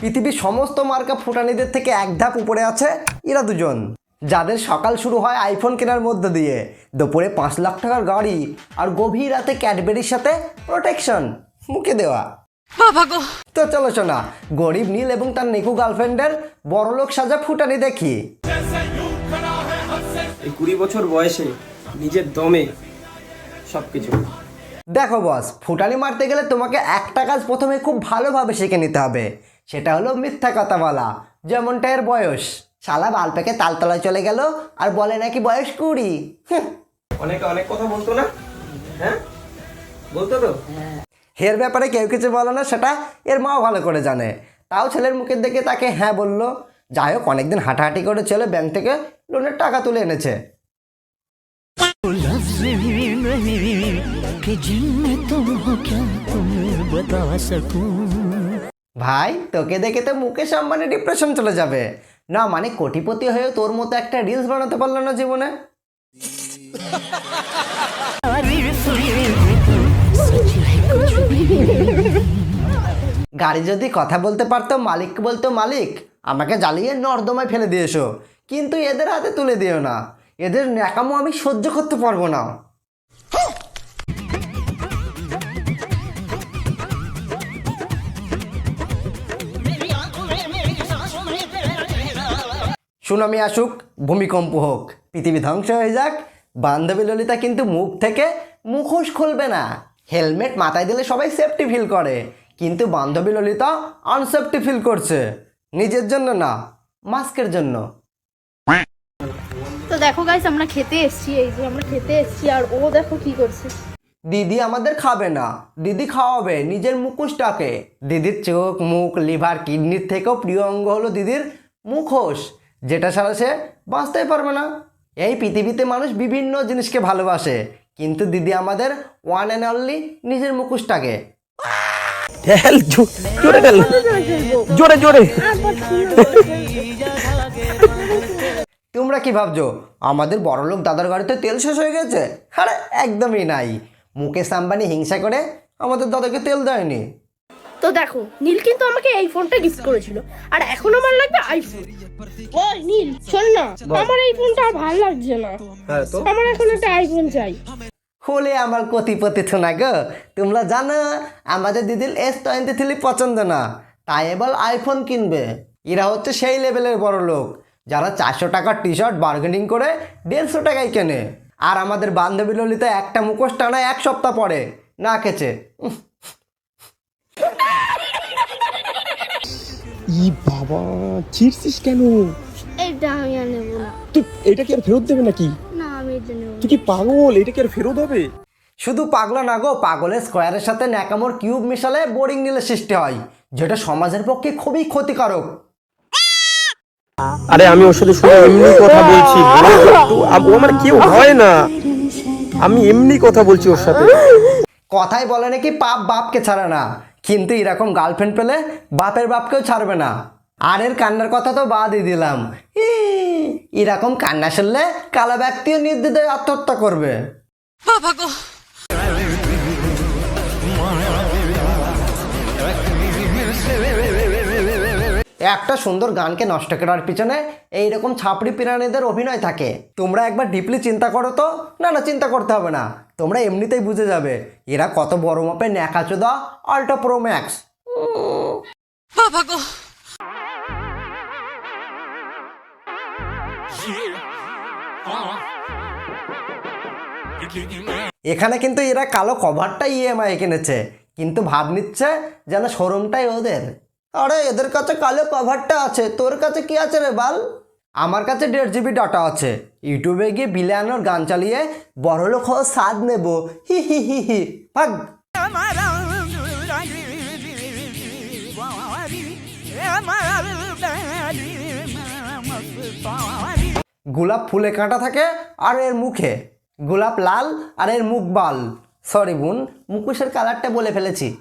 পৃথিবীর সমস্ত মার্কা ফুটানিদের থেকে এক ধাপ উপরে আছে এরা দুজন। যাদের সকাল শুরু হয় আইফোন কেনার মধ্য দিয়ে। দুপুরে পাঁচ লাখ টাকার গাড়ি আর গভীর রাতে ক্যাডবেরির সাথে প্রোটেকশন মুখে দেওয়া। তো চলো শোনা গরিব নীল এবং তার নিকু গার্লফ্রেন্ডের বড়লোক সাজা ফুটানি দেখি। এই কুড়ি বছর বয়সে নিজের দমে সব কিছু দেখো বস ফুটানি মারতে গেলে তোমাকে একটা কাজ প্রথমে খুব ভালোভাবে শিখে নিতে হবে। সেটা হলো মিথ্যা কথা বলা যেমনটা এর বয়স শালা বাল পেকে তালতলায় চলে গেল আর বলে নাকি বয়স কুড়ি হুঁ, অনেকে অনেক কথা বলতো না হ্যাঁ বলতো তো এর ব্যাপারে কেউ কিছু বলে না সেটা এর মাও ভালো করে জানে তাও ছেলের মুখের দিকে তাকে হ্যাঁ বললো যাই হোক অনেকদিন হাঁটাহাঁটি করে ছেলে ব্যাংক থেকে লোনের টাকা তুলে এনেছে लफ्ज भी नहीं कि जिनमें तुम हो क्या तुम्हें बता सकूं ভাই, তোকে দেখে তো মুকেশ আম্বানি ডিপ্রেশন চলে যাবে। না মানে কোটিপতি হয়েও তোর মতো একটা রিলস বানাতে পারল না জীবনে। গাড়ি যদি কথা বলতে পারতো মালিক বলতো মালিক, আমাকে জ্বালিয়ে নর্দমায় ফেলে দিয়েছ। কিন্তু এদের হাতে তুলে দিও না। এদের ন্যাকামো আমি সহ্য করতে পারব না। সুনামি আসুক ভূমিকম্প হোক। পৃথিবী ধ্বংস হয়ে যাক বান্ধবী ললিতা কিন্তু মুখ থেকে মুখোশ খুলবে না। হেলমেট মাথায় দিলে সবাই সেফটি ফিল করে কিন্তু বান্ধবী ললিতা আনসেফটি ফিল করছে। নিজের জন্য না মাস্কের জন্য। তো দেখো গাইস আমরা খেতে এসেছি এই যে আমরা খেতে এসেছি আর ও দেখো কি করছে। দিদি আমাদের খাবে না দিদি খাওয়াবে নিজের মুখোশটাকে। দিদির চোখ মুখ লিভার কিডনির থেকেও প্রিয় অঙ্গ হলো দিদির মুখোশ। যেটা ছাড়া সে বাঁচতেই পারবে না। এই পৃথিবীতে মানুষ বিভিন্ন জিনিসকে ভালোবাসে কিন্তু দিদি আমাদের ওয়ান অ্যান্ড অনলি নিজের মুখোশটাকে। জোরে জোরে। তোমরা কি ভাবছ? আমাদের বড়লোক দাদার গাড়িতে তেল শেষ হয়ে গেছে? আরে একদমই নাই। মুকেশ আম্বানি হিংসা করে আমাদের দাদাকে তেল দেয়নি। তো দেখো নীল কিন্তু আমাকে এই ফোনটা গিফট করেছিল। আর এখন আমার লাগবে আইফোন ওই নীল শোন না আমার এই ফোনটা আর ভালো লাগছে না। হ্যাঁ আমার এখন একটা আইফোন চাই। হলে আমার কতিপতি না গো। তোমরা জানো আমাদের দিদির এস টোয়েন্টি থ্রি পছন্দ না। তাই এবার আইফোন কিনবে। এরা হচ্ছে সেই লেভেলের বড় লোক। যারা চারশো টাকার টি শার্ট বার্গেনিং করে দেড়শো টাকায় কেনে। আর আমাদের বান্ধবী ললিতা একটা মুখোশ টানা এক সপ্তাহ পরে। না খেছে ই বাবা ছিড়ছিস কেন? এইটা আমি আর নেব না। তুই এটা কি আর ফেরত দেবে নাকি? না আমি এটা নেব তুই কি পাগল? এটা কি আর ফেরত হবে? শুধু পাগলা না গো পাগলের স্কোয়ারের সাথে ন্যাকামোর কিউব মিশালে বোরিং নিলে সৃষ্টি হয় যেটা সমাজের পক্ষে খুবই ক্ষতিকারক। আরে আমি ওর সাথে শুনে এমনি কথা বলছি ও আমার কেউ হয় না। আমি এমনি কথা বলছি ওর সাথে। কথাই বলে নাকি পাপ বাপকে ছাড়ে না। কিন্তু এরকম গার্লফ্রেন্ড পেলে বাপের বাপকেও ছাড়বে না। আর এর কান্নার কথা তো বাদই দিলাম। এরকম কান্না শুনলে কালো ব্যক্তিও নির্দ্বিধায় আত্মহত্যা করবে। বাবা গো। একটা সুন্দর গানকে নষ্ট করার পিছনে এইরকম ছাপড়ি পিরানিদের অভিনয় থাকে। তোমরা একবার ডিপলি চিন্তা করো তো? না না চিন্তা করতে হবে না। তোমরা এমনিতেই বুঝে যাবে এরা কত বড় মাপের ন্যাকাচোদা আল্ট্রা প্রো ম্যাক্স। এখানে কিন্তু এরা কালো কভারটা ইএমআই কিনেছে কিন্তু ভাব নিচ্ছে যেন শোরুমটাই ওদের। আরে, এদের কাছে কালো কভারটা আছে। তোর কাছে কি আছে রে বাল? আমার কাছে দেড় জিবি ডাটা আছে। ইউটিউবে গিয়ে বিলানোর গান চালিয়ে বড়লোক হওয়ার স্বাদ নেব। হি হি হি হি। ভাগ। গোলাপ ফুলে কাঁটা থাকে আর এর মুখে। গোলাপ লাল আর এর মুখ বাল। সরি বোন, মুখোশের কালারটা বলে ফেলেছি।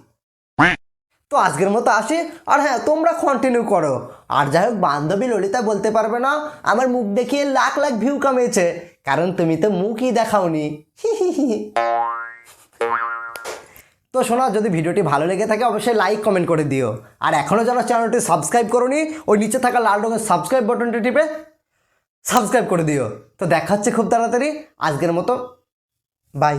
তো আজকের মতো আসি। আর হ্যাঁ তোমরা কন্টিনিউ করো। আর যাই হোক, বান্ধবী ললিতা বলতে পারবে না, আমার মুখ দেখিয়ে লাখ লাখ ভিউ কামিয়েছে। কারণ তুমি তো মুখই দেখাওনি। তো শোনা, যদি ভিডিওটি ভালো লেগে থাকে, অবশ্যই লাইক কমেন্ট করে দিও। আর এখনও যারা চ্যানেলটি সাবস্ক্রাইব করোনি, ওই নিচে থাকা লাল রঙের সাবস্ক্রাইব বাটনটি টিপে সাবস্ক্রাইব করে দিও। তো দেখা হচ্ছে খুব তাড়াতাড়ি। আজকের মতো বাই